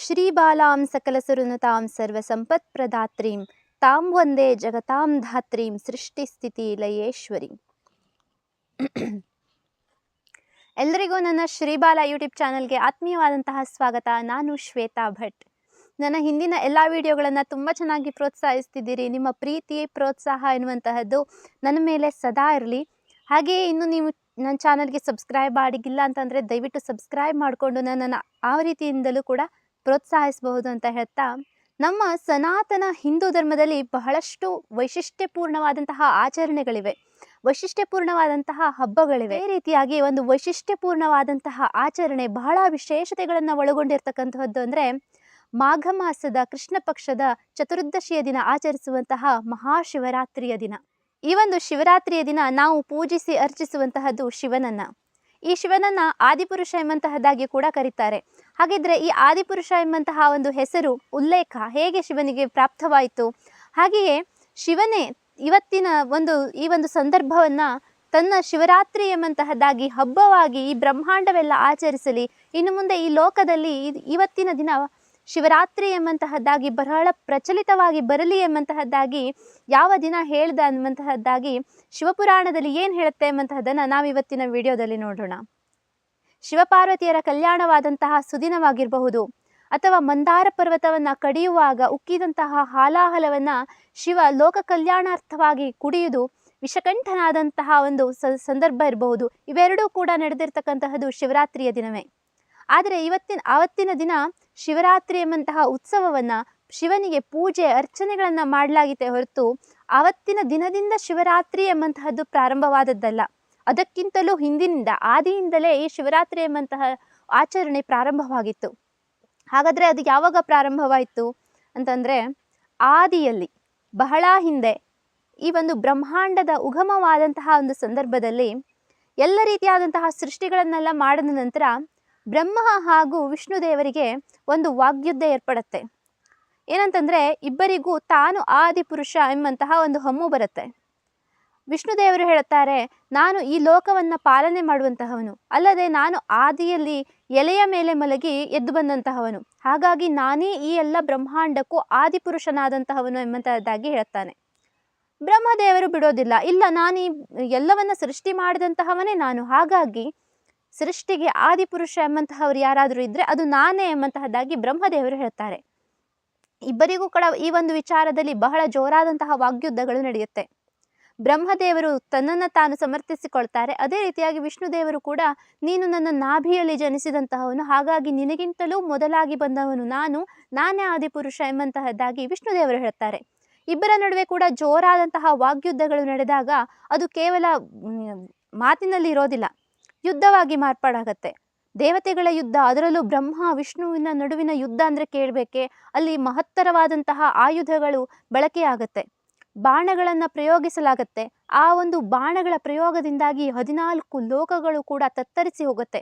ಶ್ರೀಬಾಲಾಂ ಸಕಲಸುರನುತಾಂ ಸರ್ವಸಂಪತ್ಪ್ರದಾತ್ರೀಂ ತಾಂ ವಂದೇ ಜಗತಾಂ ಧಾತ್ರೀಂ. ಸೃಷ್ಟಿಸ್ಥಿತಿ ಲಯೇಶ್ವರಿ. ಎಲ್ಲರಿಗೂ ನನ್ನ ಶ್ರೀಬಾಲ ಯೂಟ್ಯೂಬ್ ಚಾನಲ್ಗೆ ಆತ್ಮೀಯವಾದಂತಹ ಸ್ವಾಗತ. ನಾನು ಶ್ವೇತಾ ಭಟ್. ನನ್ನ ಹಿಂದಿನ ಎಲ್ಲ ವಿಡಿಯೋಗಳನ್ನು ತುಂಬ ಚೆನ್ನಾಗಿ ಪ್ರೋತ್ಸಾಹಿಸ್ತಿದ್ದೀರಿ. ನಿಮ್ಮ ಪ್ರೀತಿ, ಪ್ರೋತ್ಸಾಹ ಎನ್ನುವಂತಹದ್ದು ನನ್ನ ಮೇಲೆ ಸದಾ ಇರಲಿ. ಹಾಗೆಯೇ ಇನ್ನು ನೀವು ನನ್ನ ಚಾನಲ್ಗೆ ಸಬ್ಸ್ಕ್ರೈಬ್ ಮಾಡಿಗಿಲ್ಲ ಅಂತಂದರೆ ದಯವಿಟ್ಟು ಸಬ್ಸ್ಕ್ರೈಬ್ ಮಾಡಿಕೊಂಡು ನನ್ನನ್ನು ಆ ರೀತಿಯಿಂದಲೂ ಕೂಡ ಪ್ರೋತ್ಸಾಹಿಸಬಹುದು ಅಂತ ಹೇಳ್ತಾ, ನಮ್ಮ ಸನಾತನ ಹಿಂದೂ ಧರ್ಮದಲ್ಲಿ ಬಹಳಷ್ಟು ವೈಶಿಷ್ಟ್ಯಪೂರ್ಣವಾದಂತಹ ಆಚರಣೆಗಳಿವೆ. ವೈಶಿಷ್ಟ್ಯಪೂರ್ಣವಾದಂತಹ ಹಬ್ಬಗಳಿವೆ. ಈ ರೀತಿಯಾಗಿ ಒಂದು ವೈಶಿಷ್ಟ್ಯಪೂರ್ಣವಾದಂತಹ ಆಚರಣೆ ಬಹಳ ವಿಶೇಷತೆಗಳನ್ನು ಒಳಗೊಂಡಿರ್ತಕ್ಕಂಥದ್ದು ಅಂದರೆ, ಮಾಘ ಮಾಸದ ಕೃಷ್ಣ ಪಕ್ಷದ ಚತುರ್ದಶಿಯ ದಿನ ಆಚರಿಸುವಂತಹ ಮಹಾಶಿವರಾತ್ರಿಯ ದಿನ. ಈ ಒಂದು ಶಿವರಾತ್ರಿಯ ದಿನ ನಾವು ಪೂಜಿಸಿ ಅರ್ಚಿಸುವಂತಹದ್ದು ಶಿವನನ್ನ. ಈ ಶಿವನನ್ನ ಆದಿಪುರುಷ ಎಂಬಂತಹದ್ದಾಗಿ ಕೂಡ ಕರೀತಾರೆ. ಹಾಗಿದ್ರೆ ಈ ಆದಿಪುರುಷ ಎಂಬಂತಹ ಒಂದು ಹೆಸರು ಉಲ್ಲೇಖ ಹೇಗೆ ಶಿವನಿಗೆ ಪ್ರಾಪ್ತವಾಯಿತು? ಹಾಗೆಯೇ ಶಿವನೇ ಇವತ್ತಿನ ಒಂದು, ಈ ಒಂದು ಸಂದರ್ಭವನ್ನ ತನ್ನ ಶಿವರಾತ್ರಿ ಎಂಬಂತಹದ್ದಾಗಿ ಹಬ್ಬವಾಗಿ ಈ ಬ್ರಹ್ಮಾಂಡವೆಲ್ಲ ಆಚರಿಸಲಿ. ಇನ್ನು ಮುಂದೆ ಈ ಲೋಕದಲ್ಲಿ ಇವತ್ತಿನ ದಿನ ಶಿವರಾತ್ರಿ ಎಂಬಂತಹದ್ದಾಗಿ, ಬಹಳ ಪ್ರಚಲಿತವಾಗಿ ಬರಲಿ ಎಂಬಂತಹದ್ದಾಗಿ, ಯಾವ ದಿನ ಹೇಳ್ದ ಅನ್ನುವಂತಹದ್ದಾಗಿ ಶಿವಪುರಾಣದಲ್ಲಿ ಏನು ಹೇಳುತ್ತೆ ಎಂಬಂತಹದ್ದನ್ನು ನಾವು ಇವತ್ತಿನ ವಿಡಿಯೋದಲ್ಲಿ ನೋಡೋಣ. ಶಿವಪಾರ್ವತಿಯರ ಕಲ್ಯಾಣವಾದಂತಹ ಸುದಿನವಾಗಿರಬಹುದು, ಅಥವಾ ಮಂದಾರ ಪರ್ವತವನ್ನ ಕಡಿಯುವಾಗ ಉಕ್ಕಿದಂತಹ ಹಾಲಾಹಲವನ್ನ ಶಿವ ಲೋಕ ಕಲ್ಯಾಣಾರ್ಥವಾಗಿ ಕುಡಿಯುವುದು, ವಿಷಕಂಠನಾದಂತಹ ಒಂದು ಸಂದರ್ಭ ಇರಬಹುದು. ಇವೆರಡೂ ಕೂಡ ನಡೆದಿರ್ತಕ್ಕಂತಹದ್ದು ಶಿವರಾತ್ರಿಯ ದಿನವೇ. ಆದರೆ ಇವತ್ತಿನ, ಆವತ್ತಿನ ದಿನ ಶಿವರಾತ್ರಿ ಎಂಬಂತಹ ಉತ್ಸವವನ್ನ ಶಿವನಿಗೆ ಪೂಜೆ, ಅರ್ಚನೆಗಳನ್ನು ಮಾಡಲಾಗಿದೆ ಹೊರತು ಆವತ್ತಿನ ದಿನದಿಂದ ಶಿವರಾತ್ರಿ ಎಂಬಂತಹದ್ದು ಪ್ರಾರಂಭವಾದದ್ದಲ್ಲ. ಅದಕ್ಕಿಂತಲೂ ಹಿಂದಿನಿಂದ, ಆದಿಯಿಂದಲೇ ಈ ಶಿವರಾತ್ರಿ ಎಂಬಂತಹ ಆಚರಣೆ ಪ್ರಾರಂಭವಾಗಿತ್ತು. ಹಾಗಾದ್ರೆ ಅದು ಯಾವಾಗ ಪ್ರಾರಂಭವಾಯಿತು ಅಂತಂದ್ರೆ ಆದಿಯಲ್ಲಿ, ಬಹಳ ಹಿಂದೆ, ಈ ಒಂದು ಬ್ರಹ್ಮಾಂಡದ ಉಗಮವಾದಂತಹ ಒಂದು ಸಂದರ್ಭದಲ್ಲಿ ಎಲ್ಲ ರೀತಿಯಾದಂತಹ ಸೃಷ್ಟಿಗಳನ್ನೆಲ್ಲ ಮಾಡಿದ ನಂತರ ಬ್ರಹ್ಮ ಹಾಗೂ ವಿಷ್ಣು ದೇವರಿಗೆ ಒಂದು ವಾಗ್ಯುದ್ಧ ಏರ್ಪಡುತ್ತೆ. ಏನಂತಂದ್ರೆ, ಇಬ್ಬರಿಗೂ ತಾನು ಆದಿಪುರುಷ ಎಂಬಂತಹ ಒಂದು ಹಮ್ಮು ಬರುತ್ತೆ. ವಿಷ್ಣು ದೇವರು ಹೇಳುತ್ತಾರೆ, ನಾನು ಈ ಲೋಕವನ್ನ ಪಾಲನೆ ಮಾಡುವಂತಹವನು. ಅಲ್ಲದೆ ನಾನು ಆದಿಯಲ್ಲಿ ಎಲೆಯ ಮೇಲೆ ಮಲಗಿ ಎದ್ದು ಬಂದಂತಹವನು. ಹಾಗಾಗಿ ನಾನೇ ಈ ಎಲ್ಲ ಬ್ರಹ್ಮಾಂಡಕ್ಕೂ ಆದಿಪುರುಷನಾದಂತಹವನು ಎಂಬಂತಹದ್ದಾಗಿ ಹೇಳುತ್ತಾನೆ. ಬ್ರಹ್ಮದೇವರು ಬಿಡೋದಿಲ್ಲ. ಇಲ್ಲ, ನಾನು ಈ ಎಲ್ಲವನ್ನ ಸೃಷ್ಟಿ ಮಾಡಿದಂತಹವನೇ ನಾನು. ಹಾಗಾಗಿ ಸೃಷ್ಟಿಗೆ ಆದಿಪುರುಷ ಎಂಬಂತಹವ್ರು ಯಾರಾದರೂ ಇದ್ದರೆ ಅದು ನಾನೇ ಎಂಬಂತಹದ್ದಾಗಿ ಬ್ರಹ್ಮದೇವರು ಹೇಳ್ತಾರೆ. ಇಬ್ಬರಿಗೂ ಕೂಡ ಈ ಒಂದು ವಿಚಾರದಲ್ಲಿ ಬಹಳ ಜೋರಾದಂತಹ ವಾಗ್ಯುದ್ಧಗಳು ನಡೆಯುತ್ತೆ. ಬ್ರಹ್ಮದೇವರು ತನ್ನನ್ನು ತಾನು ಸಮರ್ಥಿಸಿಕೊಳ್ತಾರೆ. ಅದೇ ರೀತಿಯಾಗಿ ವಿಷ್ಣುದೇವರು ಕೂಡ ನೀನು ನನ್ನ ನಾಭಿಯಲ್ಲಿ ಜನಿಸಿದಂತಹವನು, ಹಾಗಾಗಿ ನಿನಗಿಂತಲೂ ಮೊದಲಾಗಿ ಬಂದವನು ನಾನು, ನಾನೇ ಆದಿಪುರುಷ ಎಂಬಂತಹದ್ದಾಗಿ ವಿಷ್ಣುದೇವರು ಹೇಳ್ತಾರೆ. ಇಬ್ಬರ ನಡುವೆ ಕೂಡ ಜೋರಾದಂತಹ ವಾಗ್ಯುದ್ಧಗಳು ನಡೆದಾಗ ಅದು ಕೇವಲ ಮಾತಿನಲ್ಲಿ ಇರೋದಿಲ್ಲ. ಯುದ್ಧವಾಗಿ ಮಾರ್ಪಾಡಾಗತ್ತೆ. ದೇವತೆಗಳ ಯುದ್ಧ, ಅದರಲ್ಲೂ ಬ್ರಹ್ಮ, ವಿಷ್ಣುವಿನ ನಡುವಿನ ಯುದ್ಧ ಅಂದರೆ ಕೇಳಬೇಕೆ? ಅಲ್ಲಿ ಮಹತ್ತರವಾದಂತಹ ಆಯುಧಗಳು ಬಳಕೆಯಾಗತ್ತೆ ಬಾಣಗಳನ್ನು ಪ್ರಯೋಗಿಸಲಾಗತ್ತೆ. ಆ ಒಂದು ಬಾಣಗಳ ಪ್ರಯೋಗದಿಂದಾಗಿ ಹದಿನಾಲ್ಕು ಲೋಕಗಳು ಕೂಡ ತತ್ತರಿಸಿ ಹೋಗುತ್ತೆ.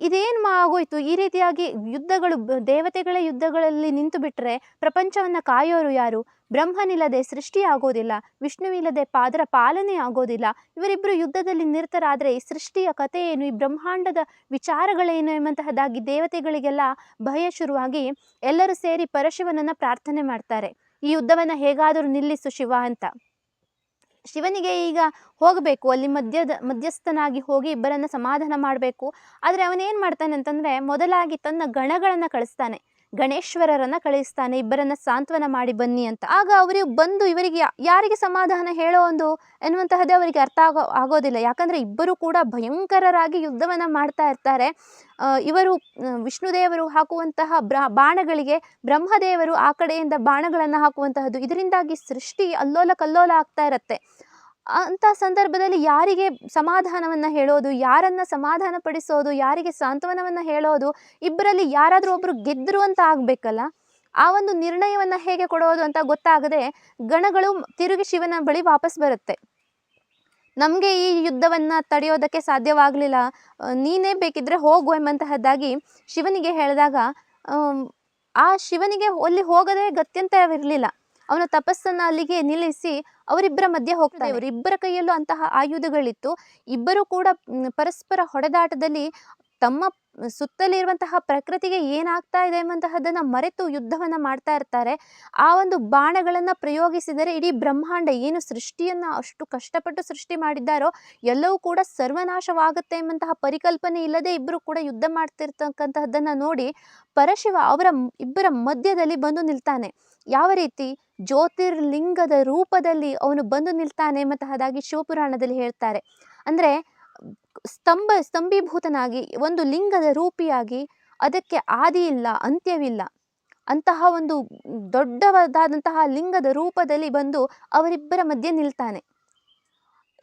ಇದೇನು ಆಗೋಯ್ತು? ಈ ರೀತಿಯಾಗಿ ಯುದ್ಧಗಳು, ದೇವತೆಗಳ ಯುದ್ಧಗಳಲ್ಲಿ ನಿಂತು ಬಿಟ್ಟರೆ ಪ್ರಪಂಚವನ್ನು ಕಾಯೋರು ಯಾರು? ಬ್ರಹ್ಮನಿಲ್ಲದೆ ಸೃಷ್ಟಿ ಆಗೋದಿಲ್ಲ ವಿಷ್ಣುವಿಲ್ಲದೆ ಪಾದರ ಪಾಲನೆ ಆಗೋದಿಲ್ಲ ಇವರಿಬ್ಬರು ಯುದ್ಧದಲ್ಲಿ ನಿರತರಾದರೆ ಈ ಸೃಷ್ಟಿಯ ಕಥೆ ಏನು ಈ ಬ್ರಹ್ಮಾಂಡದ ವಿಚಾರಗಳೇನು ಎಂಬಂತಹದ್ದಾಗಿ ದೇವತೆಗಳಿಗೆಲ್ಲ ಭಯ ಶುರುವಾಗಿ ಎಲ್ಲರೂ ಸೇರಿ ಪರಶಿವನನ್ನ ಪ್ರಾರ್ಥನೆ ಮಾಡ್ತಾರೆ. ಈ ಯುದ್ಧವನ್ನ ಹೇಗಾದರೂ ನಿಲ್ಲಿಸು ಶಿವ ಅಂತ. ಶಿವನಿಗೆ ಈಗ ಹೋಗಬೇಕು, ಅಲ್ಲಿ ಮಧ್ಯದ, ಮಧ್ಯಸ್ಥನಾಗಿ ಹೋಗಿ ಇಬ್ಬರನ್ನು ಸಮಾಧಾನ ಮಾಡಬೇಕು. ಆದರೆ ಅವನೇನು ಮಾಡ್ತಾನೆ ಅಂತಂದರೆ ಮೊದಲಾಗಿ ತನ್ನ ಗಣಗಳನ್ನು ಕಳಿಸ್ತಾನೆ. ಗಣೇಶ್ವರರನ್ನ ಕಳಿಸ್ತಾನೆ, ಇಬ್ಬರನ್ನ ಸಾಂತ್ವನ ಮಾಡಿ ಬನ್ನಿ ಅಂತ. ಆಗ ಅವರಿಗೆ ಬಂದು ಇವರಿಗೆ ಯಾರಿಗೆ ಸಮಾಧಾನ ಹೇಳೋ ಒಂದು ಎನ್ನುವಂತಹದ್ದೇ ಅವರಿಗೆ ಅರ್ಥ ಆಗೋ, ಆಗೋದಿಲ್ಲ. ಯಾಕಂದರೆ ಇಬ್ಬರು ಕೂಡ ಭಯಂಕರರಾಗಿ ಯುದ್ಧವನ್ನು ಮಾಡ್ತಾ ಇರ್ತಾರೆ. ಇವರು ವಿಷ್ಣುದೇವರು ಹಾಕುವಂತಹ ಬ್ರ, ಬಾಣಗಳಿಗೆ ಬ್ರಹ್ಮದೇವರು ಆ ಕಡೆಯಿಂದ ಬಾಣಗಳನ್ನು ಹಾಕುವಂತಹದ್ದು. ಇದರಿಂದಾಗಿ ಸೃಷ್ಟಿ ಅಲ್ಲೋಲ ಕಲ್ಲೋಲ ಆಗ್ತಾ ಇರತ್ತೆ. ಅಂಥ ಸಂದರ್ಭದಲ್ಲಿ ಯಾರಿಗೆ ಸಮಾಧಾನವನ್ನು ಹೇಳೋದು, ಯಾರನ್ನ ಸಮಾಧಾನ ಪಡಿಸೋದು ಯಾರಿಗೆ ಸಾಂತ್ವನವನ್ನು ಹೇಳೋದು, ಇಬ್ಬರಲ್ಲಿ ಯಾರಾದರೂ ಒಬ್ಬರು ಗೆದ್ದರು ಅಂತ ಆಗಬೇಕಲ್ಲ, ಆ ಒಂದು ನಿರ್ಣಯವನ್ನು ಹೇಗೆ ಕೊಡೋದು ಅಂತ ಗೊತ್ತಾಗದೆ ಗಣಗಳು ತಿರುಗಿ ಶಿವನ ಬಳಿ ವಾಪಸ್ ಬರುತ್ತೆ. ನಮಗೆ ಈ ಯುದ್ಧವನ್ನು ತಡೆಯೋದಕ್ಕೆ ಸಾಧ್ಯವಾಗಲಿಲ್ಲ. ನೀನೇ ಬೇಕಿದ್ರೆ ಹೋಗು ಎಂಬಂತಹದ್ದಾಗಿ ಶಿವನಿಗೆ ಹೇಳಿದಾಗ ಆ ಶಿವನಿಗೆ ಅಲ್ಲಿ ಹೋಗದೆ ಗತ್ಯಂತರವಿರಲಿಲ್ಲ. ಅವನ ತಪಸ್ಸನ್ನ ಅಲ್ಲಿಗೆ ನಿಲ್ಲಿಸಿ ಅವರಿಬ್ಬರ ಮಧ್ಯೆ ಹೋಗ್ತಾರೆ ಇವರಿಬ್ಬರ ಕೈಯಲ್ಲೂ ಅಂತಹ ಆಯುಧಗಳಿತ್ತು. ಇಬ್ಬರು ಕೂಡ ಪರಸ್ಪರ ಹೊಡೆದಾಟದಲ್ಲಿ ತಮ್ಮ ಸುತ್ತಲಿರುವಂತಹ ಪ್ರಕೃತಿಗೆ ಏನಾಗ್ತಾ ಇದೆ ಎಂಬಂತಹದ್ದನ್ನು ಮರೆತು ಯುದ್ಧವನ್ನು ಮಾಡ್ತಾ ಇರ್ತಾರೆ. ಆ ಒಂದು ಬಾಣಗಳನ್ನು ಪ್ರಯೋಗಿಸಿದರೆ ಇಡೀ ಬ್ರಹ್ಮಾಂಡ ಏನು ಸೃಷ್ಟಿಯನ್ನು ಅಷ್ಟು ಕಷ್ಟಪಟ್ಟು ಸೃಷ್ಟಿ ಮಾಡಿದ್ದಾರೋ ಎಲ್ಲವೂ ಕೂಡ ಸರ್ವನಾಶವಾಗುತ್ತೆ ಎಂಬಂತಹ ಪರಿಕಲ್ಪನೆ ಇಲ್ಲದೆ ಇಬ್ಬರು ಕೂಡ ಯುದ್ಧ ಮಾಡ್ತಿರ್ತಕ್ಕಂತಹದ್ದನ್ನು ನೋಡಿ ಪರಶಿವ ಅವರ ಇಬ್ಬರ ಮಧ್ಯದಲ್ಲಿ ಬಂದು ನಿಲ್ತಾನೆ. ಯಾವ ರೀತಿ ಜ್ಯೋತಿರ್ಲಿಂಗದ ರೂಪದಲ್ಲಿ ಅವನು ಬಂದು ನಿಲ್ತಾನೆ ಎಂಬಂತಹದಾಗಿ ಶಿವಪುರಾಣದಲ್ಲಿ ಹೇಳ್ತಾರೆ. ಅಂದರೆ ಸ್ತಂಭ, ಸ್ತಂಭೀಭೂತನಾಗಿ ಒಂದು ಲಿಂಗದ ರೂಪಿಯಾಗಿ ಅದಕ್ಕೆ ಆದಿ ಇಲ್ಲ ಅಂತ್ಯವಿಲ್ಲ. ಅಂತಹ ಒಂದು ದೊಡ್ಡವಾದಂತಹ ಲಿಂಗದ ರೂಪದಲ್ಲಿ ಬಂದು ಅವರಿಬ್ಬರ ಮಧ್ಯೆ ನಿಲ್ತಾನೆ.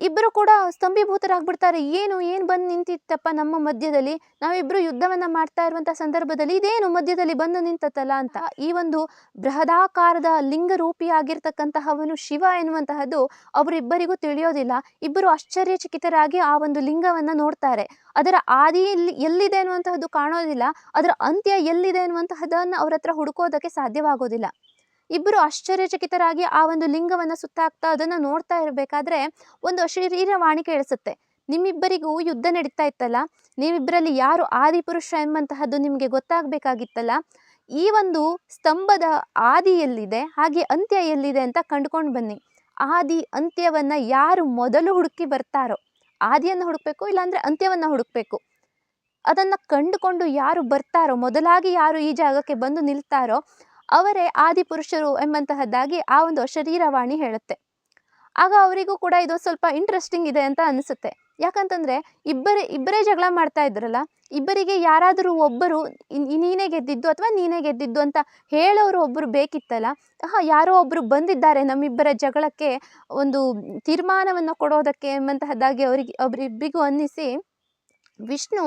ಇಬ್ಬರು ಕೂಡ ಸ್ತಂಭೀಭೂತರಾಗ್ಬಿಡ್ತಾರೆ. ಏನು ಏನು ಬಂದು ನಿಂತಿತ್ತಪ್ಪ ನಮ್ಮ ಮಧ್ಯದಲ್ಲಿ? ನಾವಿಬ್ಬರು ಯುದ್ಧವನ್ನ ಮಾಡ್ತಾ ಇರುವಂಥ ಸಂದರ್ಭದಲ್ಲಿ ಇದೇನು ಮಧ್ಯದಲ್ಲಿ ಬಂದು ನಿಂತತ್ತಲ್ಲ ಅಂತ. ಈ ಒಂದು ಬೃಹದಾಕಾರದ ಲಿಂಗ ರೂಪಿಯಾಗಿರ್ತಕ್ಕಂತಹವನು ಶಿವ ಎನ್ನುವಂತಹದ್ದು ಅವರಿಬ್ಬರಿಗೂ ತಿಳಿಯೋದಿಲ್ಲ. ಇಬ್ಬರು ಆಶ್ಚರ್ಯಚಕಿತರಾಗಿ ಆ ಒಂದು ಲಿಂಗವನ್ನ ನೋಡ್ತಾರೆ. ಅದರ ಆದಿ ಎಲ್ಲಿ, ಎಲ್ಲಿದೆ ಅನ್ನುವಂತಹದ್ದು ಕಾಣೋದಿಲ್ಲ. ಅದರ ಅಂತ್ಯ ಎಲ್ಲಿದೆ ಅನ್ನುವಂತಹದನ್ನು ಅವರ ಹತ್ರ ಹುಡುಕೋದಕ್ಕೆ ಸಾಧ್ಯವಾಗೋದಿಲ್ಲ. ಇಬ್ಬರು ಆಶ್ಚರ್ಯಚಕಿತರಾಗಿ ಆ ಒಂದು ಲಿಂಗವನ್ನ ಸುತ್ತಾಕ್ತಾ ಅದನ್ನ ನೋಡ್ತಾ ಇರಬೇಕಾದ್ರೆ ಒಂದು ಅಶರೀರವಾಣಿ ಕೇಳಿಸುತ್ತೆ. ನಿಮ್ಮಿಬ್ಬರಿಗೂ ಯುದ್ಧ ನಡೀತಾ ಇತ್ತಲ್ಲ? ನೀವಿಬ್ಬರಲ್ಲಿ ಯಾರು ಆದಿಪುರುಷ ಎಂಬಂತಹದ್ದು ನಿಮಗೆ ಗೊತ್ತಾಗಬೇಕಾಗಿತ್ತಲ್ಲ? ಈ ಒಂದು ಸ್ತಂಭದ ಆದಿ ಎಲ್ಲಿದೆ? ಹಾಗೆ ಅಂತ್ಯ ಎಲ್ಲಿದೆ ಅಂತ ಕಂಡುಕೊಂಡು ಬನ್ನಿ. ಆದಿ ಅಂತ್ಯವನ್ನ ಯಾರು ಮೊದಲು ಹುಡುಕಿ ಬರ್ತಾರೋ? ಆದಿಯನ್ನು ಹುಡುಕ್ಬೇಕು ಇಲ್ಲಾಂದರೆ ಅಂತ್ಯವನ್ನ ಹುಡುಕ್ಬೇಕು. ಅದನ್ನ ಕಂಡುಕೊಂಡು ಯಾರು ಬರ್ತಾರೋ, ಮೊದಲಾಗಿ ಯಾರು ಈ ಜಾಗಕ್ಕೆ ಬಂದು ನಿಲ್ತಾರೋ ಅವರೇ ಆದಿಪುರುಷರು ಎಂಬಂತಹದ್ದಾಗಿ ಆ ಒಂದು ಶರೀರವಾಣಿ ಹೇಳುತ್ತೆ. ಆಗ ಅವರಿಗೂ ಕೂಡ ಇದು ಸ್ವಲ್ಪ ಇಂಟ್ರೆಸ್ಟಿಂಗ್ ಇದೆ ಅಂತ ಅನಿಸುತ್ತೆ. ಯಾಕಂತಂದ್ರೆ ಇಬ್ಬರೇ ಇಬ್ಬರೇ ಜಗಳ ಮಾಡ್ತಾ ಇದ್ರಲ್ಲ, ಇಬ್ಬರಿಗೆ ಯಾರಾದರೂ ಒಬ್ಬರು ನೀನೇ ಗೆದ್ದಿದ್ದು ಅಥವಾ ನೀನೇ ಗೆದ್ದಿದ್ದು ಅಂತ ಹೇಳೋರು ಒಬ್ಬರು ಬೇಕಿತ್ತಲ್ಲ ಹಾಂ ಯಾರೋ ಒಬ್ಬರು ಬಂದಿದ್ದಾರೆ ನಮ್ಮಿಬ್ಬರ ಜಗಳಕ್ಕೆ ಒಂದು ತೀರ್ಮಾನವನ್ನು ಕೊಡೋದಕ್ಕೆ ಎಂಬಂತಹದ್ದಾಗಿ ಅವರಿಗೆ ಅವರಿಬ್ಬರಿಗೂ ಅನ್ನಿಸಿ ವಿಷ್ಣು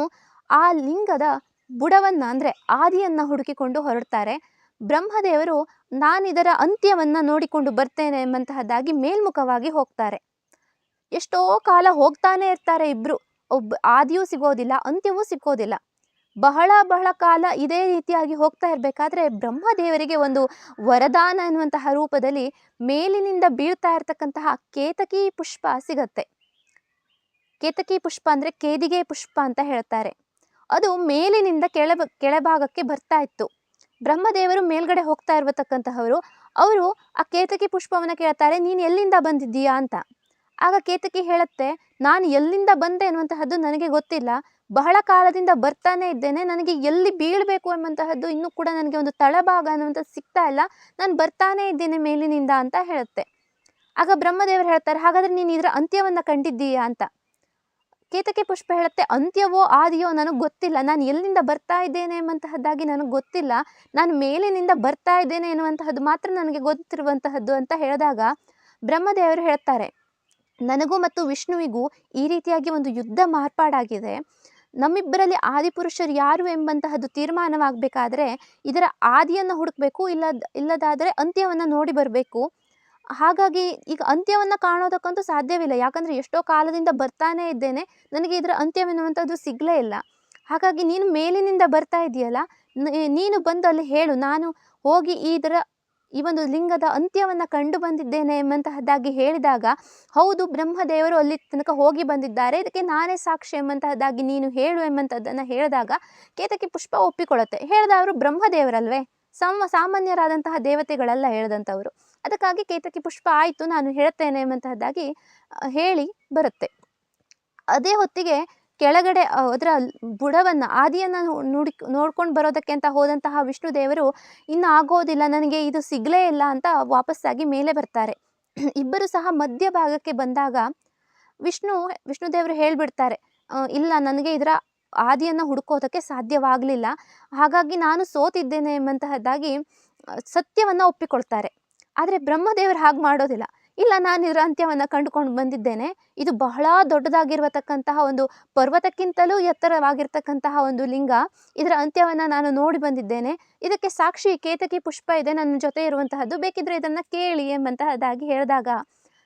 ಆ ಲಿಂಗದ ಬುಡವನ್ನು ಅಂದರೆ ಆದಿಯನ್ನ ಹುಡುಕಿಕೊಂಡು ಹೊರಡ್ತಾರೆ. ಬ್ರಹ್ಮದೇವರು ನಾನಿದರ ಅಂತ್ಯವನ್ನ ನೋಡಿಕೊಂಡು ಬರ್ತೇನೆ ಎಂಬಂತಹದ್ದಾಗಿ ಮೇಲ್ಮುಖವಾಗಿ ಹೋಗ್ತಾರೆ. ಎಷ್ಟೋ ಕಾಲ ಹೋಗ್ತಾನೆ ಇರ್ತಾರೆ ಇಬ್ಬರು ಒಬ್ಬ ಆದಿಯೂ ಸಿಗೋದಿಲ್ಲ, ಅಂತ್ಯವೂ ಸಿಕ್ಕೋದಿಲ್ಲ. ಬಹಳ ಬಹಳ ಕಾಲ ಇದೇ ರೀತಿಯಾಗಿ ಹೋಗ್ತಾ ಇರಬೇಕಾದ್ರೆ ಬ್ರಹ್ಮದೇವರಿಗೆ ಒಂದು ವರದಾನ ಎನ್ನುವಂತಹ ರೂಪದಲ್ಲಿ ಮೇಲಿನಿಂದ ಬೀಳ್ತಾ ಇರತಕ್ಕಂತಹ ಕೇತಕಿ ಪುಷ್ಪ ಸಿಗತ್ತೆ. ಕೇತಕಿ ಪುಷ್ಪ ಅಂದರೆ ಕೇದಿಗೆ ಪುಷ್ಪ ಅಂತ ಹೇಳ್ತಾರೆ. ಅದು ಮೇಲಿನಿಂದ ಕೆಳ ಕೆಳಭಾಗಕ್ಕೆ ಬರ್ತಾ ಇತ್ತು. ಬ್ರಹ್ಮದೇವರು ಮೇಲ್ಗಡೆ ಹೋಗ್ತಾ ಇರತಕ್ಕಂತಹವರು, ಅವರು ಆ ಕೇತಕಿ ಪುಷ್ಪವನ್ನ ಕೇಳ್ತಾರೆ, ನೀನು ಎಲ್ಲಿಂದ ಬಂದಿದ್ದೀಯಾ ಅಂತ. ಆಗ ಕೇತಕಿ ಹೇಳುತ್ತೆ, ನಾನು ಎಲ್ಲಿಂದ ಬಂದೆ ಅನ್ನುವಂತಹದ್ದು ನನಗೆ ಗೊತ್ತಿಲ್ಲ. ಬಹಳ ಕಾಲದಿಂದ ಬರ್ತಾನೆ ಇದ್ದೇನೆ, ನನಗೆ ಎಲ್ಲಿ ಬೀಳ್ಬೇಕು ಎಂಬಂತಹದ್ದು ಇನ್ನೂ ಕೂಡ ನನಗೆ ಒಂದು ತಳಭಾಗ ಅನ್ನುವಂಥದ್ದು ಸಿಗ್ತಾ ಇಲ್ಲ. ನಾನು ಬರ್ತಾನೆ ಇದ್ದೇನೆ ಮೇಲಿನಿಂದ ಅಂತ ಹೇಳುತ್ತೆ. ಆಗ ಬ್ರಹ್ಮದೇವರು ಹೇಳ್ತಾರೆ, ಹಾಗಾದರೆ ನೀನು ಇದರ ಅಂತ್ಯವನ್ನ ಕಂಡಿದ್ದೀಯಾ ಅಂತ. ಕೇತಕಿ ಪುಷ್ಪ ಹೇಳುತ್ತೆ, ಅಂತ್ಯವೋ ಆದಿಯೋ ನನಗೆ ಗೊತ್ತಿಲ್ಲ. ನಾನು ಎಲ್ಲಿಂದ ಬರ್ತಾ ಇದ್ದೇನೆ ಎಂಬಂತಹದ್ದಾಗಿ ನನಗೆ ಗೊತ್ತಿಲ್ಲ. ನಾನು ಮೇಲಿನಿಂದ ಬರ್ತಾ ಇದ್ದೇನೆ ಎನ್ನುವಂತಹದ್ದು ಮಾತ್ರ ನನಗೆ ಗೊತ್ತಿರುವಂತಹದ್ದು ಅಂತ ಹೇಳಿದಾಗ ಬ್ರಹ್ಮದೇವರು ಹೇಳ್ತಾರೆ ನನಗೂ ಮತ್ತು ವಿಷ್ಣುವಿಗೂ ಈ ರೀತಿಯಾಗಿ ಒಂದು ಯುದ್ಧ ಮಾರ್ಪಾಡಾಗಿದೆ. ನಮ್ಮಿಬ್ಬರಲ್ಲಿ ಆದಿಪುರುಷರು ಯಾರು ಎಂಬಂತಹದ್ದು ತೀರ್ಮಾನವಾಗಬೇಕಾದ್ರೆ ಇದರ ಆದಿಯನ್ನು ಹುಡುಕಬೇಕು, ಇಲ್ಲದ, ಇಲ್ಲದಾದರೆ ಅಂತ್ಯವನ್ನು ನೋಡಿ ಬರಬೇಕು. ಹಾಗಾಗಿ ಈಗ ಅಂತ್ಯವನ್ನು ಕಾಣೋದಕ್ಕಂತೂ ಸಾಧ್ಯವಿಲ್ಲ. ಯಾಕಂದರೆ ಎಷ್ಟೋ ಕಾಲದಿಂದ ಬರ್ತಾನೇ ಇದ್ದೇನೆ. ನನಗೆ ಇದರ ಅಂತ್ಯವೆನ್ನುವಂಥದ್ದು ಸಿಗಲೇ ಇಲ್ಲ. ಹಾಗಾಗಿ ನೀನು ಮೇಲಿನಿಂದ ಬರ್ತಾ ಇದೆಯಲ್ಲ? ನೀನು ಬಂದು ಅಲ್ಲಿ ಹೇಳು. ನಾನು ಹೋಗಿ ಇದರ, ಈ ಒಂದು ಲಿಂಗದ ಅಂತ್ಯವನ್ನು ಕಂಡು ಬಂದಿದ್ದೇನೆ ಎಂಬಂತಹದ್ದಾಗಿ ಹೇಳಿದಾಗ, ಹೌದು, ಬ್ರಹ್ಮದೇವರು ಅಲ್ಲಿ ತನಕ ಹೋಗಿ ಬಂದಿದ್ದಾರೆ. ಇದಕ್ಕೆ ನಾನೇ ಸಾಕ್ಷಿ ಎಂಬಂತಹದ್ದಾಗಿ ನೀನು ಹೇಳು ಎಂಬಂಥದ್ದನ್ನು ಹೇಳಿದಾಗ, ಕೇತಕಿ ಪುಷ್ಪ ಒಪ್ಪಿಕೊಳ್ಳುತ್ತೆ. ಹೇಳಿದವರು ಬ್ರಹ್ಮದೇವರಲ್ವೇ? ಸಮ, ಸಾಮಾನ್ಯರಾದಂತಹ ದೇವತೆಗಳೆಲ್ಲ, ಹೇಳ್ದಂಥವ್ರು. ಅದಕ್ಕಾಗಿ ಕೇತಕಿ ಪುಷ್ಪ ಆಯಿತು, ನಾನು ಹೇಳ್ತೇನೆ ಎಂಬಂತಹದ್ದಾಗಿ ಹೇಳಿ ಬರುತ್ತೆ. ಅದೇ ಹೊತ್ತಿಗೆ ಕೆಳಗಡೆ ಅದರ ಬುಡವನ್ನು, ಆದಿಯನ್ನು ನೋಡಿ, ನೋಡ್ಕೊಂಡು ಬರೋದಕ್ಕೆ ಅಂತ ಹೋದಂತಹ ವಿಷ್ಣು ದೇವರು, ಇನ್ನು ಆಗೋದಿಲ್ಲ, ನನಗೆ ಇದು ಸಿಗಲೇ ಇಲ್ಲ ಅಂತ ವಾಪಸ್ಸಾಗಿ ಮೇಲೆ ಬರ್ತಾರೆ. ಇಬ್ಬರು ಸಹ ಮಧ್ಯಭಾಗಕ್ಕೆ ಬಂದಾಗ, ವಿಷ್ಣು ವಿಷ್ಣು ದೇವರು ಹೇಳಿಬಿಡ್ತಾರೆ ಇಲ್ಲ, ನನಗೆ ಇದರ ಆದಿಯನ್ನು ಹುಡುಕೋದಕ್ಕೆ ಸಾಧ್ಯವಾಗಲಿಲ್ಲ, ಹಾಗಾಗಿ ನಾನು ಸೋತಿದ್ದೇನೆ ಎಂಬಂತಹದ್ದಾಗಿ ಸತ್ಯವನ್ನು ಒಪ್ಪಿಕೊಳ್ತಾರೆ. ಆದರೆ ಬ್ರಹ್ಮದೇವರು ಹಾಗೆ ಮಾಡೋದಿಲ್ಲ. ಇಲ್ಲ, ನಾನು ಇದರ ಅಂತ್ಯವನ್ನು ಕಂಡುಕೊಂಡು ಬಂದಿದ್ದೇನೆ. ಇದು ಬಹಳ ದೊಡ್ಡದಾಗಿರತಕ್ಕಂತಹ ಒಂದು ಪರ್ವತಕ್ಕಿಂತಲೂ ಎತ್ತರವಾಗಿರ್ತಕ್ಕಂತಹ ಒಂದು ಲಿಂಗ. ಇದರ ಅಂತ್ಯವನ್ನು ನಾನು ನೋಡಿ ಬಂದಿದ್ದೇನೆ. ಇದಕ್ಕೆ ಸಾಕ್ಷಿ ಕೇತಕಿ ಪುಷ್ಪ ಇದೆ. ನನ್ನ ಜೊತೆ ಇರುವಂತಹದ್ದು. ಬೇಕಿದ್ರೆ ಇದನ್ನು ಕೇಳಿ ಎಂಬಂತಹದ್ದಾಗಿ ಹೇಳಿದಾಗ.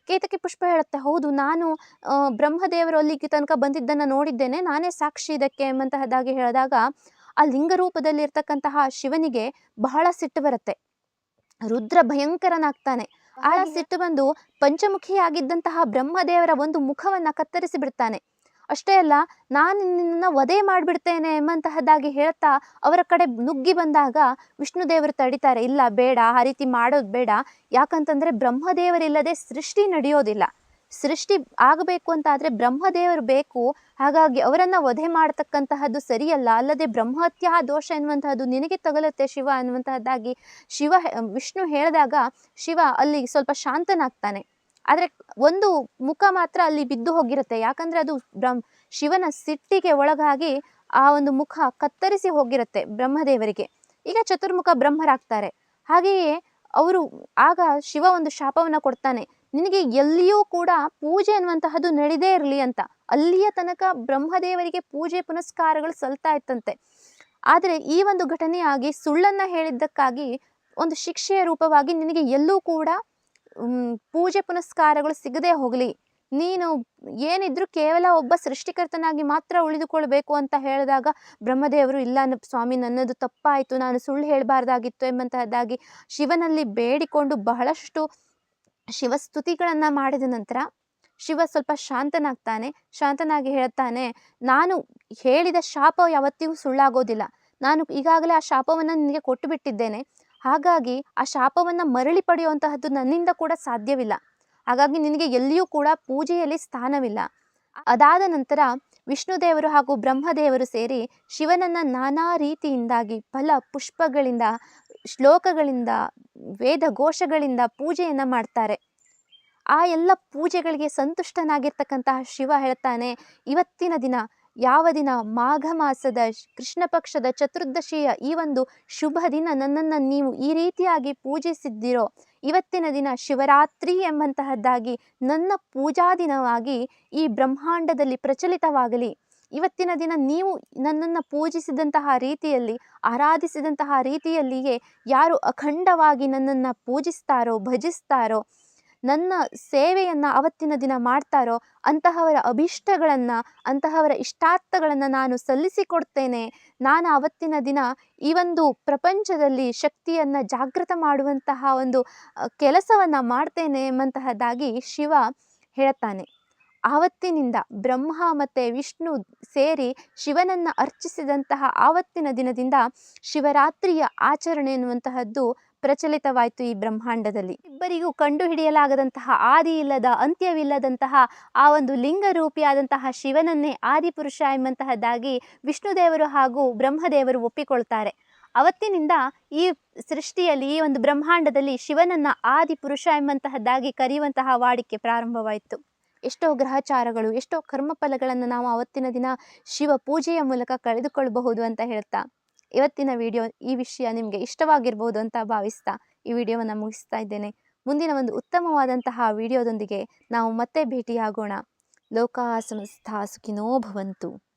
ಕೇತಕಿ ಪುಷ್ಪ ಹೇಳುತ್ತೆ, ಹೌದು, ನಾನು ಬ್ರಹ್ಮದೇವರು ಅಲ್ಲಿಗೆ ತನಕ ಬಂದಿದ್ದನ್ನು ನೋಡಿದ್ದೇನೆ. ನಾನೇ ಸಾಕ್ಷಿ ಇದಕ್ಕೆ ಎಂಬಂತಹದ್ದಾಗಿ ಹೇಳಿದಾಗ, ಆ ಲಿಂಗ ರೂಪದಲ್ಲಿರ್ತಕ್ಕಂತಹ ಶಿವನಿಗೆ ಬಹಳ ಸಿಟ್ಟು ಬರುತ್ತೆ. ರುದ್ರ ಭಯಂಕರನಾಗ್ತಾನೆ. ಆಳ ಸಿಟ್ಟು ಬಂದು ಪಂಚಮುಖಿಯಾಗಿದ್ದಂತಹ ಬ್ರಹ್ಮದೇವರ ಒಂದು ಮುಖವನ್ನ ಕತ್ತರಿಸಿ ಬಿಡ್ತಾನೆ. ಅಷ್ಟೇ ಅಲ್ಲ ನಾನು ನಿನ್ನನ್ನು ವಧೆ ಮಾಡಿಬಿಡ್ತೇನೆ ಎಂಬಂತಹದ್ದಾಗಿ ಹೇಳ್ತಾ ಅವರ ಕಡೆ ನುಗ್ಗಿ ಬಂದಾಗ ವಿಷ್ಣುದೇವರು ತಡಿತಾರೆ ಇಲ್ಲ ಬೇಡ ಆ ರೀತಿ ಮಾಡೋದು ಬೇಡ. ಯಾಕಂತಂದರೆ ಬ್ರಹ್ಮದೇವರಿಲ್ಲದೆ ಸೃಷ್ಟಿ ನಡೆಯೋದಿಲ್ಲ. ಸೃಷ್ಟಿ ಆಗಬೇಕು ಅಂತ ಆದರೆ ಬ್ರಹ್ಮದೇವರು ಬೇಕು ಹಾಗಾಗಿ ಅವರನ್ನು ವಧೆ ಮಾಡತಕ್ಕಂತಹದ್ದು ಸರಿಯಲ್ಲ, ಅಲ್ಲದೆ ಬ್ರಹ್ಮಹತ್ಯ ದೋಷ ಎನ್ನುವಂತಹದ್ದು ನಿನಗೆ ತಗಲುತ್ತೆ ಶಿವ ಅನ್ನುವಂತಹದ್ದಾಗಿ ಶಿವ ವಿಷ್ಣು ಹೇಳಿದಾಗ ಶಿವ ಅಲ್ಲಿ ಸ್ವಲ್ಪ ಶಾಂತನಾಗ್ತಾನೆ. ಆದರೆ ಒಂದು ಮುಖ ಮಾತ್ರ ಅಲ್ಲಿ ಬಿದ್ದು ಹೋಗಿರುತ್ತೆ. ಯಾಕಂದರೆ ಅದು ಬ್ರಹ್ಮ, ಶಿವನ ಸಿಟ್ಟಿಗೆ ಒಳಗಾಗಿ ಆ ಒಂದು ಮುಖ ಕತ್ತರಿಸಿ ಹೋಗಿರುತ್ತೆ ಬ್ರಹ್ಮದೇವರಿಗೆ. ಈಗ ಚತುರ್ಮುಖ ಬ್ರಹ್ಮರಾಗ್ತಾರೆ. ಹಾಗೆಯೇ ಅವರು ಆಗ ಶಿವ ಒಂದು ಶಾಪವನ್ನು ಕೊಡ್ತಾನೆ. ನಿನಗೆ ಎಲ್ಲಿಯೂ ಕೂಡ ಪೂಜೆ ಅನ್ನುವಂತಹದ್ದು ನಡೆದೇ ಇರಲಿ ಅಂತ. ಅಲ್ಲಿಯ ತನಕ ಬ್ರಹ್ಮದೇವರಿಗೆ ಪೂಜೆ ಪುನಸ್ಕಾರಗಳು ಸಲ್ತಾ ಇತ್ತಂತೆ. ಆದರೆ ಈ ಒಂದು ಘಟನೆಯಾಗಿ ಸುಳ್ಳನ್ನು ಹೇಳಿದ್ದಕ್ಕಾಗಿ ಒಂದು ಶಿಕ್ಷೆಯ ರೂಪವಾಗಿ ನಿನಗೆ ಎಲ್ಲೂ ಕೂಡ ಪೂಜೆ ಪುನಸ್ಕಾರಗಳು ಸಿಗದೇ ಹೋಗಲಿ. ನೀನು ಏನಿದ್ರು ಕೇವಲ ಒಬ್ಬ ಸೃಷ್ಟಿಕರ್ತನಾಗಿ ಮಾತ್ರ ಉಳಿದುಕೊಳ್ಬೇಕು ಅಂತ ಹೇಳಿದಾಗ ಬ್ರಹ್ಮದೇವರು, ಇಲ್ಲ ಸ್ವಾಮಿ, ನನ್ನದು ತಪ್ಪಾಯಿತು, ನಾನು ಸುಳ್ಳು ಹೇಳಬಾರ್ದಾಗಿತ್ತು ಎಂಬಂತಹದ್ದಾಗಿ ಶಿವನಲ್ಲಿ ಬೇಡಿಕೊಂಡು ಬಹಳಷ್ಟು ಶಿವಸ್ತುತಿಗಳನ್ನು ಮಾಡಿದ ನಂತರ ಶಿವ ಸ್ವಲ್ಪ ಶಾಂತನಾಗ್ತಾನೆ, ಶಾಂತನಾಗಿ ಹೇಳ್ತಾನೆ ನಾನು ಹೇಳಿದ ಶಾಪ ಯಾವತ್ತಿಗೂ ಸುಳ್ಳಾಗೋದಿಲ್ಲ. ನಾನು ಈಗಾಗಲೇ ಆ ಶಾಪವನ್ನು ನಿನಗೆ ಕೊಟ್ಟು ಬಿಟ್ಟಿದ್ದೇನೆ ಹಾಗಾಗಿ ಆ ಶಾಪವನ್ನು ಮರಳಿ ಪಡೆಯುವಂತಹದ್ದು ನನ್ನಿಂದ ಕೂಡ ಸಾಧ್ಯವಿಲ್ಲ. ಹಾಗಾಗಿ ನಿನಗೆ ಎಲ್ಲಿಯೂ ಕೂಡ ಪೂಜೆಯಲ್ಲಿ ಸ್ಥಾನವಿಲ್ಲ. ಅದಾದ ನಂತರ ವಿಷ್ಣು ದೇವರು ಹಾಗೂ ಬ್ರಹ್ಮದೇವರು ಸೇರಿ ಶಿವನನ್ನು ನಾನಾ ರೀತಿಯಿಂದಾಗಿ, ಫಲ, ಪುಷ್ಪಗಳಿಂದ ಶ್ಲೋಕಗಳಿಂದ ವೇದ ಘೋಷಗಳಿಂದ ಪೂಜೆಯನ್ನು ಮಾಡ್ತಾರೆ. ಆ ಎಲ್ಲ ಪೂಜೆಗಳಿಗೆ ಸಂತುಷ್ಟನಾಗಿರ್ತಕ್ಕಂತಹ ಶಿವ ಹೇಳ್ತಾನೆ, ಇವತ್ತಿನ ದಿನ, ಯಾವ ದಿನ ಮಾಘ ಮಾಸದ ಕೃಷ್ಣ ಪಕ್ಷದ ಚತುರ್ದಶಿಯ ಈ ಒಂದು ಶುಭ ದಿನ ನನ್ನನ್ನು ನೀವು ಈ ರೀತಿಯಾಗಿ ಪೂಜಿಸಿದ್ದೀರೋ, ಇವತ್ತಿನ ದಿನ ಶಿವರಾತ್ರಿ ಎಂಬಂತಹದ್ದಾಗಿ ನನ್ನ ಪೂಜಾ ದಿನವಾಗಿ ಈ ಬ್ರಹ್ಮಾಂಡದಲ್ಲಿ ಪ್ರಚಲಿತವಾಗಲಿ. ಇವತ್ತಿನ ದಿನ ನೀವು ನನ್ನನ್ನು ಪೂಜಿಸಿದಂತಹ ರೀತಿಯಲ್ಲಿ, ಆರಾಧಿಸಿದಂತಹ ರೀತಿಯಲ್ಲಿಯೇ ಯಾರು ಅಖಂಡವಾಗಿ ನನ್ನನ್ನು ಪೂಜಿಸ್ತಾರೋ, ಭಜಿಸ್ತಾರೋ, ನನ್ನ ಸೇವೆಯನ್ನು ಅವತ್ತಿನ ದಿನ ಮಾಡ್ತಾರೋ, ಅಂತಹವರ ಅಭಿಷ್ಟಗಳನ್ನು, ಅಂತಹವರ ಇಷ್ಟಾರ್ಥಗಳನ್ನು ನಾನು ಸಲ್ಲಿಸಿಕೊಡ್ತೇನೆ. ನಾನು ಅವತ್ತಿನ ದಿನ ಈ ಒಂದು ಪ್ರಪಂಚದಲ್ಲಿ ಶಕ್ತಿಯನ್ನು ಜಾಗೃತ ಮಾಡುವಂತಹ ಒಂದು ಕೆಲಸವನ್ನು ಮಾಡ್ತೇನೆ ಎಂಬಂತಹದ್ದಾಗಿ ಶಿವ ಹೇಳ್ತಾನೆ ಆವತ್ತಿನಿಂದ ಬ್ರಹ್ಮ ಮತ್ತು ವಿಷ್ಣು ಸೇರಿ ಶಿವನನ್ನು ಅರ್ಚಿಸಿದಂತಹ ಆವತ್ತಿನ ದಿನದಿಂದ ಶಿವರಾತ್ರಿಯ ಆಚರಣೆ ಎನ್ನುವಂತಹದ್ದು ಪ್ರಚಲಿತವಾಯಿತು ಈ ಬ್ರಹ್ಮಾಂಡದಲ್ಲಿ. ಇಬ್ಬರಿಗೂ ಕಂಡುಹಿಡಿಯಲಾಗದಂತಹ ಆದಿ ಇಲ್ಲದ ಅಂತ್ಯವಿಲ್ಲದಂತಹ ಆ ಒಂದು ಲಿಂಗ ರೂಪಿಯಾದಂತಹ ಶಿವನನ್ನೇ ಆದಿಪುರುಷ ಎಂಬಂತಹದ್ದಾಗಿ ವಿಷ್ಣುದೇವರು ಹಾಗೂ ಬ್ರಹ್ಮದೇವರು ಒಪ್ಪಿಕೊಳ್ತಾರೆ. ಅವತ್ತಿನಿಂದ ಈ ಸೃಷ್ಟಿಯಲ್ಲಿ, ಈ ಒಂದು ಬ್ರಹ್ಮಾಂಡದಲ್ಲಿ ಶಿವನನ್ನ ಆದಿಪುರುಷ ಎಂಬಂತಹದ್ದಾಗಿ ಕರೆಯುವಂತಹ ವಾಡಿಕೆ ಪ್ರಾರಂಭವಾಯಿತು. ಎಷ್ಟೋ ಗ್ರಹಚಾರಗಳು, ಎಷ್ಟೋ ಕರ್ಮಫಲಗಳನ್ನು ನಾವು ಅವತ್ತಿನ ದಿನ ಶಿವ ಪೂಜೆಯ ಮೂಲಕ ಕಳೆದುಕೊಳ್ಳಬಹುದು ಅಂತ ಹೇಳ್ತಾ, ಇವತ್ತಿನ ವಿಡಿಯೋ ಈ ವಿಷಯ ನಿಮಗೆ ಇಷ್ಟವಾಗಿರ್ಬೋದು ಅಂತ ಭಾವಿಸ್ತಾ ಈ ವಿಡಿಯೋವನ್ನು ಮುಗಿಸ್ತಾ ಇದ್ದೇನೆ. ಮುಂದಿನ ಒಂದು ಉತ್ತಮವಾದಂತಹ ವಿಡಿಯೋದೊಂದಿಗೆ ನಾವು ಮತ್ತೆ ಭೇಟಿಯಾಗೋಣ. ಲೋಕಾ ಸಂಸ್ಥಾ ಸುಖಿನೋ ಭವಂತು.